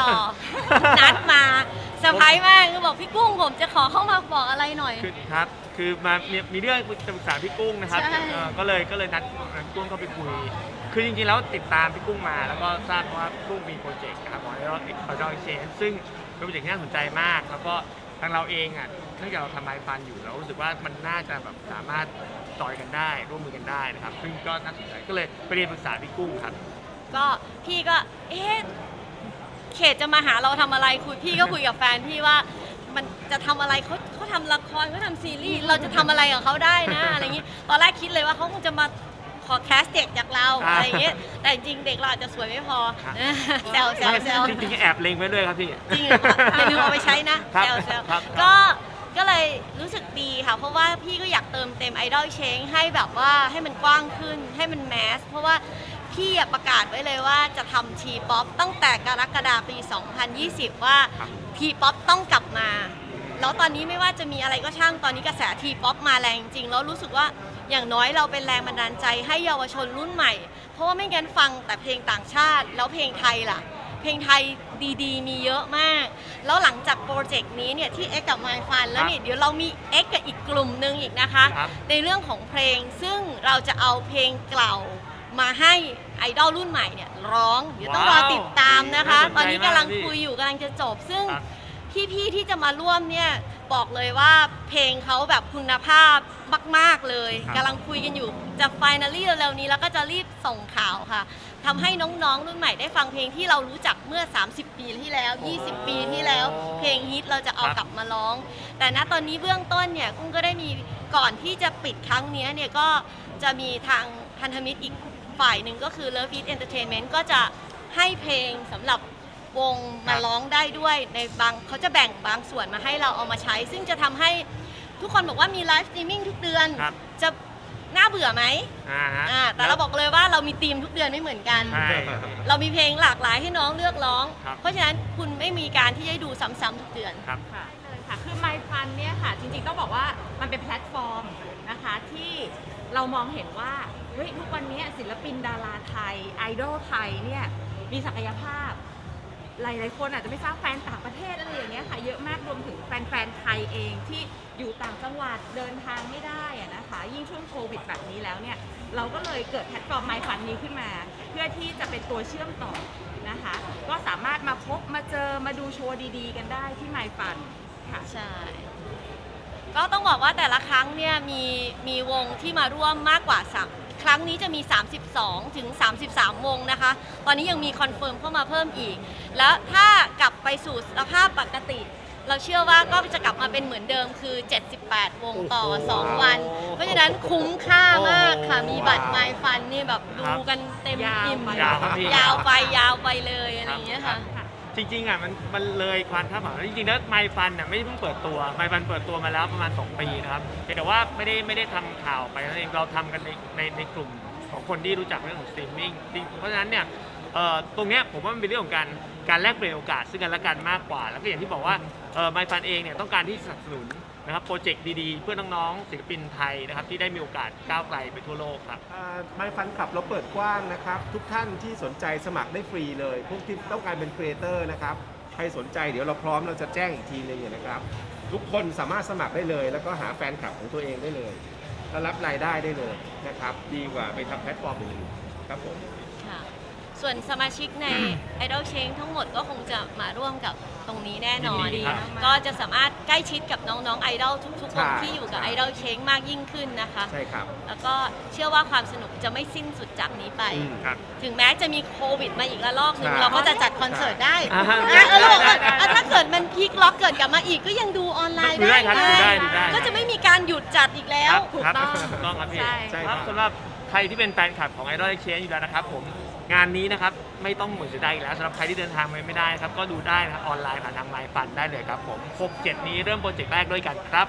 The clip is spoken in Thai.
ต่อ นัดมาเซอร์ไพรส์มากคือบอกพี่กุ้งผมจะขอเข้ามาบอกอะไรหน่อย คือครับ คือมามีมีเรื่องจะปรึกษาพี่กุ้งนะครับใช่ เอ่อก็เลยก็เลยนัดนัดพี่กุ้งเข้าไปคุย คือจริงๆแล้วติดตามพี่กุ้งมา แล้วก็ทราบว่าพี่กุ้งมีโปรเจกต์นะครับของไอรอนไอรอนเชนซึ่งเป็นโปรเจกต์ที่น่าสนใจมาก แล้วก็ทางเราเองอะเนื่องจากเราทำไมฟันอยู่เรารู้สึกว่ามันน่าจะแบบสามารถจอยกันได้ร่วมมือกันได้นะครับ ซึ่งก็น่าสนใจก็เลยไปเรียนปรึกษาพี่กุ้งครับ ก็พี่ก็เอ๊ะ เขตจะมาหาเราทำอะไรคุยพี่ก็คุยกับแฟนพี่ว่ามันจะทำอะไรเขาเขาทำละครเขาทำซีรีส์เราจะทำอะไรกับเขาได้นะอะไรอย่างนี้ตอนแรกคิดเลยว่าเขาคงจะมาขอแคสเด็กจากเราอ่าอะไรอย่างเงี้ยแต่จริงๆเด็กเราอาจจะสวยไม่พอครับแซวแซวแซว จริงๆแอบเล็งไว้ด้วยครับพี่ จริงเหรอคะไม่นึกเอาไปใช้นะครับแซวแซวครับก็ก็เลยรู้สึกดีค่ะ เพราะว่าพี่ก็อยากเติมเต็มไอดอลเชงให้แบบว่าให้มันกว้างขึ้นให้มันแมส เพราะว่า พี่อะประกาศไว้เลยว่าจะทำทีป๊อปตั้งแต่กรกฎาปี 2020 ว่าครับทีป๊อปต้องกลับมา แล้วตอนนี้ไม่ว่าจะมีอะไรก็ช่างตอนนี้กระแสทีป๊อปมาแรงจริง แล้วรู้สึกว่าอย่างน้อยเราเป็นแรงบันดาลใจให้เยาวชนรุ่นใหม่ เพราะว่าไม่งั้นฟังแต่เพลงต่างชาติ แล้วเพลงไทยล่ะ เพลงไทยดีๆ มีเยอะมาก แล้วหลังจากโปรเจกต์นี้เนี่ยที่เอ็กกับไมฟันแล้วนี่เดี๋ยวเรามีเอ็กกับอีกกลุ่มหนึ่งอีกนะคะ ครับ ในเรื่องของเพลงซึ่งเราจะเอาเพลงเก่า มาให้ไอดอลรุ่นใหม่เนี่ยร้องเดี๋ยวต้องรอว้าวติดตามนะคะ น่าสนใจตอนนี้กำลังมากพี่คุยอยู่กำลังจะจบ ซึ่งครับ พี่ๆที่จะมาร่วมเนี่ยบอกเลยว่าเพลงเขาแบบคุณภาพมาก ๆเลยครับ กำลังคุยกันอยู่จะไฟนาลี่เร็วๆนี้แล้วก็จะรีบส่งข่าวค่ะทำให้น้องๆรุ่นใหม่ได้ฟังเพลงที่เรารู้จักเมื่อ 30 ปีที่แล้ว 20 ปีที่แล้ว เพลงฮิตเราจะเอาครับกลับมาร้อง แต่ณตอนนี้เบื้องต้นเนี่ยกุ้งก็ได้มีก่อนที่จะปิดครั้งเนี้ยเนี่ยก็จะมีทาง พันธมิตรอีกฝ่ายหนึ่งก็คือ Love It Entertainment ก็จะให้เพลงสำหรับวงมาร้องได้ด้วยในบางเขาจะแบ่งบางส่วนมาให้เราเอามาใช้ ซึ่งจะทำให้ทุกคนบอกว่ามีไลฟ์สตรีมมิ่งทุกเดือน ครับ จะน่าเบื่อไหมอ่าฮะอ่าแต่เราบอกเลยว่าเรามีธีมทุกเดือนไม่เหมือนกัน ใช่ เรามีเพลงหลากหลายให้น้องเลือกร้อง ครับ เพราะฉะนั้นคุณไม่มีการที่จะดูซ้ำๆทุกเดือน ครับ ค่ะเลยค่ะ คือไมฟันเนี่ยค่ะ จริงๆ ต้องบอกว่ามันเป็นแพลตฟอร์มนะคะที่เรามองเห็นว่าเฮ้ยทุกวันนี้ศิลปินดาราไทย ไอดอลไทยเนี่ยมีศักยภาพ หลายๆคนอาจจะไม่ทราบแฟนต่างประเทศอะไรอย่างเงี้ยค่ะเยอะมากรวมถึงแฟนๆไทยเองที่อยู่ต่างจังหวัดเดินทางไม่ได้อะนะคะยิ่งช่วงโควิดแบบนี้แล้วเนี่ยเราก็เลยเกิดแพลตฟอร์มไมฟันนี้ขึ้นมา เพื่อที่จะเป็นตัวเชื่อมต่อนะคะ ก็สามารถมาพบมาเจอมาดูโชว์ดีๆ กันได้ที่ไมฟันค่ะใช่ ก็ต้องบอกว่าแต่ละครั้งเนี่ยมีมีวงที่มาร่วมมากกว่าสาม ครั้งนี้จะมี 32 ถึง 33 วงนะคะ ตอนนี้ยังมีคอนเฟิร์มเข้ามาเพิ่มอีก แล้วถ้ากลับไปสู่สภาพปกติ เราเชื่อว่าก็จะกลับมาเป็นเหมือนเดิมคือ 78 วงต่อ 2 วัน เพราะฉะนั้นคุ้มค่ามากค่ะ มีบัตรไมฟันนี่แบบดูกันเต็มยาวอิ่มไปยาวครับพี่ยาวไปยาวไปเลยอะไรอย่างเงี้ยค่ะค่ะ จริงๆอะมันมันเลยความคาดหวังจริงๆแล้วไมฟันอะไม่ได้เพิ่งเปิดตัวไมฟันเปิดตัวมาแล้วประมาณ 2 ปีนะครับแต่ว่าไม่ได้ไม่ได้ทำข่าวไปนั่นเองเราทำกันในในในกลุ่มของคนที่รู้จักเรื่องของสตรีมมิ่งจริงเพราะฉะนั้นเนี่ย เอ่อตรงเนี้ยผมว่ามันเป็นเรื่องของการการแลกเปลี่ยนโอกาสซึ่งกันและกันมากกว่า แล้วก็อย่างที่บอกว่าเอ่อไมฟันเองเนี่ยต้องการที่สนับสนุนนะครับโปรเจกต์ดีๆ เพื่อน้องๆศิลปินไทยนะครับที่ได้มีโอกาสก้าวไกลไปทั่วโลกครับ ไม่ฟันคลับเราเปิดกว้างนะครับ ทุกท่านที่สนใจสมัครได้ฟรีเลย พวกที่ต้องการเป็นครีเอเตอร์นะครับ ใครสนใจเดี๋ยวเราพร้อมเราจะแจ้งอีกทีนึงนะครับ ทุกคนสามารถสมัครได้เลย แล้วก็หาแฟนคลับของตัวเองได้เลยแล้วรับรายได้ได้เลยนะครับ ดีกว่าไปทำแพลตฟอร์มอื่นครับผม ส่วนสมาชิกใน Idol Change ทั้งหมดก็คงจะมาร่วมกับตรงนี้แน่นอน ยินดีครับก็จะสามารถใกล้ชิดกับน้องๆไอดอลทุกๆคนใช่ที่อยู่กับใช่ Idol Change มากยิ่งขึ้นนะคะ ใช่ครับแล้วก็เชื่อว่าความสนุกจะไม่สิ้นสุดจากนี้ไป อืม ครับ ถึงแม้จะมีโควิดมาอีกระลอกหนึ่งใช่เราก็จะจัดคอนเสิร์ตได้อ่าฮะอะเออได้ได้ได้อะถ้าเกิดมันพีคล็อกเกิดกลับมาอีกก็ยังดูออนไลน์ดูได้ได้ครับดูได้ดูได้ ก็จะไม่มีการหยุดจัดอีกแล้วถูกครับต้อง ถูกต้องครับพี่ใช่ใช่คครัรับบสำหรับใครที่เป็นแฟนคลับของ Idol Exchange อยู่แล้วนะครับผม งานนี้นะครับไม่ต้องหมุนเสียดายอีกแล้วสำหรับใครที่เดินทางไปไม่ได้ครับก็ดูได้นะครับออนไลน์ผ่านทางไลน์ฟันได้เลยครับผม6 7นี้เริ่มโปรเจกต์แรกด้วยกันครับ